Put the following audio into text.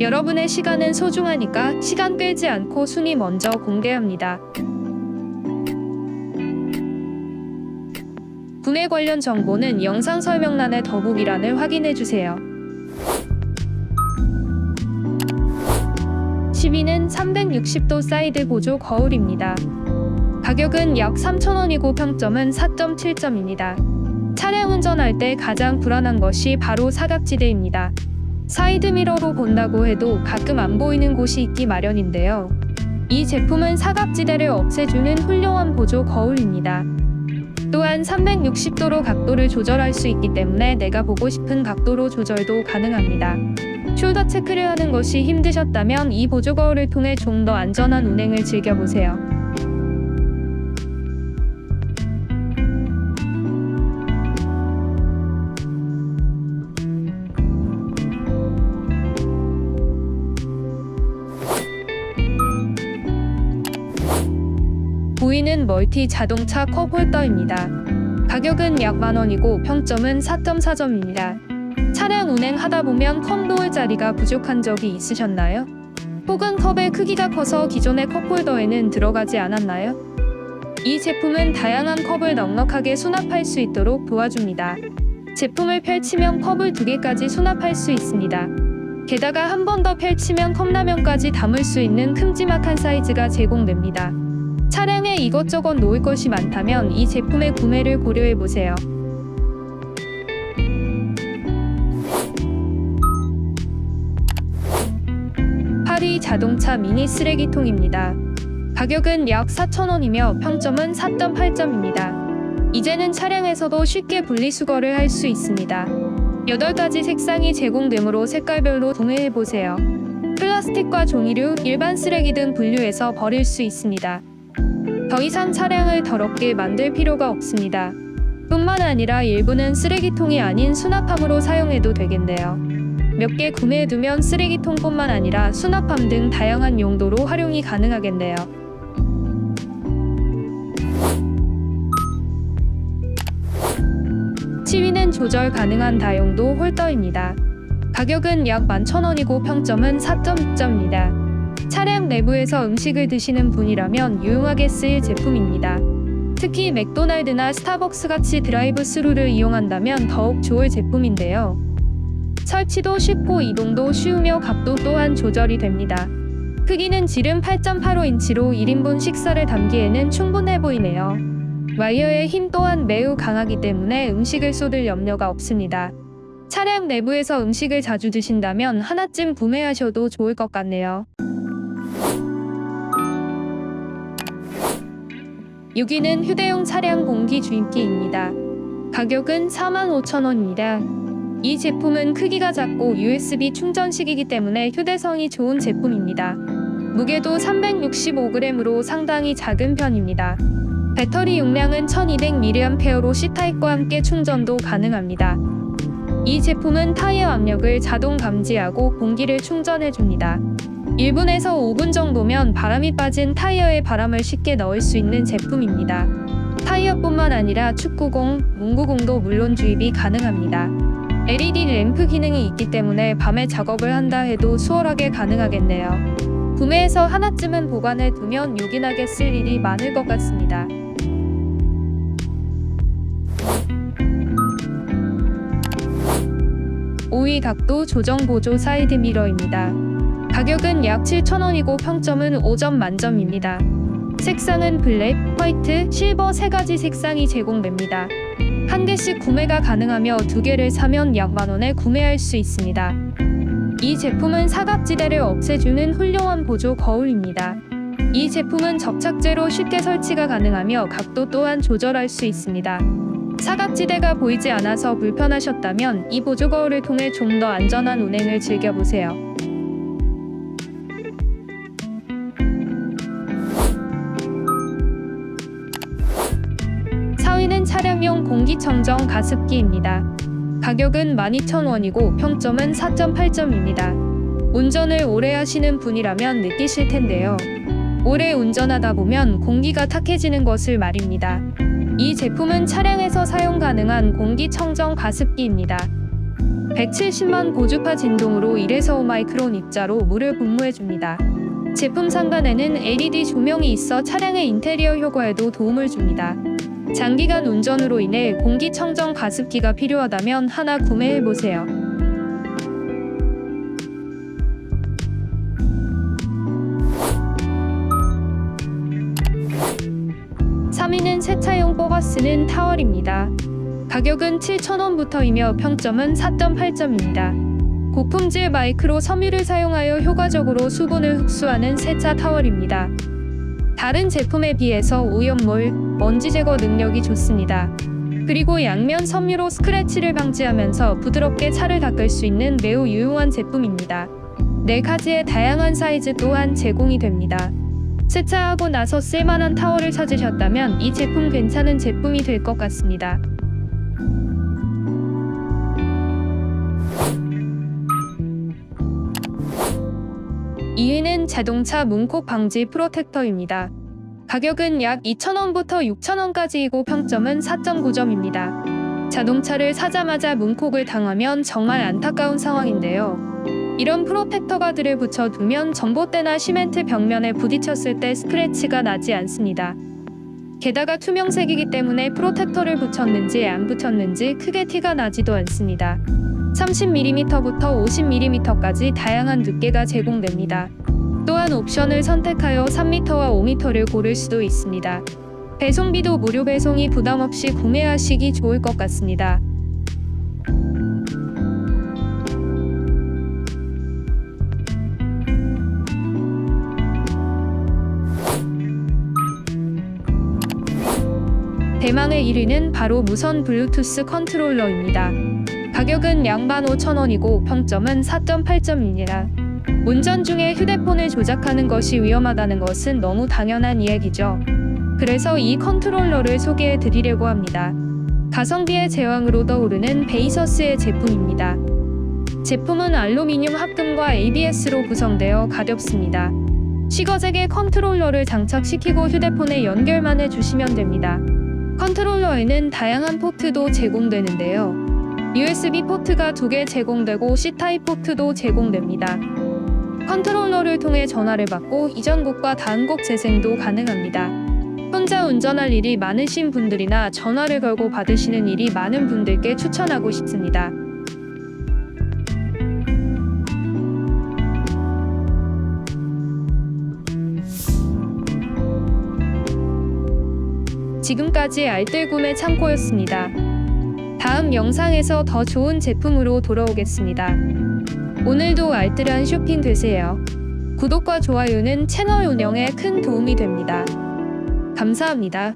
여러분의 시간은 소중하니까 시간 끌지 않고 순위 먼저 공개합니다. 구매 관련 정보는 영상 설명란의 더보기란을 확인해 주세요. 10위는 360도 사이드 보조 거울입니다. 가격은 약 3,000원이고 평점은 4.7점입니다. 차량 운전할 때 가장 불안한 것이 바로 사각지대입니다. 사이드 미러로 본다고 해도 가끔 안 보이는 곳이 있기 마련인데요. 이 제품은 사각지대를 없애주는 훌륭한 보조 거울입니다. 또한 360도로 각도를 조절할 수 있기 때문에 내가 보고 싶은 각도로 조절도 가능합니다. 숄더 체크를 하는 것이 힘드셨다면 이 보조 거울을 통해 좀 더 안전한 운행을 즐겨보세요. 보이는 멀티 자동차 컵 홀더입니다. 가격은 약 만원이고 평점은 4.4점입니다. 차량 운행하다 보면 컵 놓을 자리가 부족한 적이 있으셨나요? 혹은 컵의 크기가 커서 기존의 컵홀더에는 들어가지 않았나요? 이 제품은 다양한 컵을 넉넉하게 수납할 수 있도록 도와줍니다. 제품을 펼치면 컵을 두 개까지 수납할 수 있습니다. 게다가 한 번 더 펼치면 컵라면까지 담을 수 있는 큼지막한 사이즈가 제공됩니다. 차량에 이것저것 놓을 것이 많다면 이 제품의 구매를 고려해 보세요. 파리 자동차 미니 쓰레기통입니다. 가격은 약 4,000원이며 평점은 4.8점입니다. 이제는 차량에서도 쉽게 분리수거를 할 수 있습니다. 8가지 색상이 제공되므로 색깔별로 구매해 보세요. 플라스틱과 종이류, 일반 쓰레기 등 분류해서 버릴 수 있습니다. 더 이상 차량을 더럽게 만들 필요가 없습니다. 뿐만 아니라 일부는 쓰레기통이 아닌 수납함으로 사용해도 되겠네요. 몇 개 구매해두면 쓰레기통뿐만 아니라 수납함 등 다양한 용도로 활용이 가능하겠네요. 치위는 조절 가능한 다용도 홀더입니다. 가격은 약 11,000원이고 평점은 4.6점입니다. 차량 내부에서 음식을 드시는 분이라면 유용하게 쓰일 제품입니다. 특히 맥도날드나 스타벅스 같이 드라이브 스루를 이용한다면 더욱 좋을 제품인데요. 설치도 쉽고 이동도 쉬우며 값도 또한 조절이 됩니다. 크기는 지름 8.85인치로 1인분 식사를 담기에는 충분해 보이네요. 와이어의 힘 또한 매우 강하기 때문에 음식을 쏟을 염려가 없습니다. 차량 내부에서 음식을 자주 드신다면 하나쯤 구매하셔도 좋을 것 같네요. 6위는 휴대용 차량 공기 주입기입니다. 가격은 45,000원입니다. 이 제품은 크기가 작고 USB 충전식이기 때문에 휴대성이 좋은 제품입니다. 무게도 365g으로 상당히 작은 편입니다. 배터리 용량은 1200mAh로 C타입과 함께 충전도 가능합니다. 이 제품은 타이어 압력을 자동 감지하고 공기를 충전해 줍니다. 1분에서 5분 정도면 바람이 빠진 타이어에 바람을 쉽게 넣을 수 있는 제품입니다. 타이어뿐만 아니라 축구공, 농구공도 물론 주입이 가능합니다. LED 램프 기능이 있기 때문에 밤에 작업을 한다 해도 수월하게 가능하겠네요. 구매해서 하나쯤은 보관해 두면 요긴하게 쓸 일이 많을 것 같습니다. 오위 각도 조정 보조 사이드 미러입니다. 가격은 약 7,000원이고 평점은 5점 만점입니다. 색상은 블랙, 화이트, 실버 세 가지 색상이 제공됩니다. 한 개씩 구매가 가능하며 두 개를 사면 약 만원에 구매할 수 있습니다. 이 제품은 사각지대를 없애주는 훌륭한 보조 거울입니다. 이 제품은 접착제로 쉽게 설치가 가능하며 각도 또한 조절할 수 있습니다. 사각지대가 보이지 않아서 불편하셨다면 이 보조 거울을 통해 좀 더 안전한 운행을 즐겨보세요. 차량용 공기청정 가습기입니다. 가격은 12,000원이고 평점은 4.8점입니다. 운전을 오래 하시는 분이라면 느끼실 텐데요. 오래 운전하다 보면 공기가 탁해지는 것을 말입니다. 이 제품은 차량에서 사용 가능한 공기청정 가습기입니다. 170만 고주파 진동으로 1에서 5마이크론 입자로 물을 분무해줍니다. 제품 상단에는 LED 조명이 있어 차량의 인테리어 효과에도 도움을 줍니다. 장기간 운전으로 인해 공기청정 가습기가 필요하다면 하나 구매해보세요. 3위는 세차용 뽑아 쓰는 타월입니다. 가격은 7,000원부터이며 평점은 4.8점입니다. 고품질 마이크로 섬유를 사용하여 효과적으로 수분을 흡수하는 세차 타월입니다. 다른 제품에 비해서 오염물, 먼지 제거 능력이 좋습니다. 그리고 양면 섬유로 스크래치를 방지하면서 부드럽게 차를 닦을 수 있는 매우 유용한 제품입니다. 네 가지의 다양한 사이즈 또한 제공이 됩니다. 세차하고 나서 쓸만한 타월을 찾으셨다면 이 제품 괜찮은 제품이 될 것 같습니다. 이위는 자동차 문콕 방지 프로텍터입니다. 가격은 약 2,000원부터 6,000원까지이고 평점은 4.9점입니다. 자동차를 사자마자 문콕을 당하면 정말 안타까운 상황인데요. 이런 프로텍터 가드를 붙여두면 전봇대나 시멘트 벽면에 부딪혔을 때 스크래치가 나지 않습니다. 게다가 투명색이기 때문에 프로텍터를 붙였는지 안 붙였는지 크게 티가 나지도 않습니다. 30mm부터 50mm까지 다양한 두께가 제공됩니다. 또한 옵션을 선택하여 3m와 5m를 고를 수도 있습니다. 배송비도 무료 배송이 부담 없이 구매하시기 좋을 것 같습니다. 대망의 1위는 바로 무선 블루투스 컨트롤러입니다. 가격은 양반 5천원이고 평점은 4.8점입니다. 운전 중에 휴대폰을 조작하는 것이 위험하다는 것은 너무 당연한 이야기죠. 그래서 이 컨트롤러를 소개해 드리려고 합니다. 가성비의 제왕으로 떠오르는 베이서스의 제품입니다. 제품은 알루미늄 합금과 ABS로 구성되어 가볍습니다. 시거잭에 컨트롤러를 장착시키고 휴대폰에 연결만 해주시면 됩니다. 컨트롤러에는 다양한 포트도 제공되는데요. USB 포트가 두 개 제공되고 C타입 포트도 제공됩니다. 컨트롤러를 통해 전화를 받고 이전 곡과 다음 곡 재생도 가능합니다. 혼자 운전할 일이 많으신 분들이나 전화를 걸고 받으시는 일이 많은 분들께 추천하고 싶습니다. 지금까지 알뜰 구매 창고였습니다. 다음 영상에서 더 좋은 제품으로 돌아오겠습니다. 오늘도 알뜰한 쇼핑 되세요. 구독과 좋아요는 채널 운영에 큰 도움이 됩니다. 감사합니다.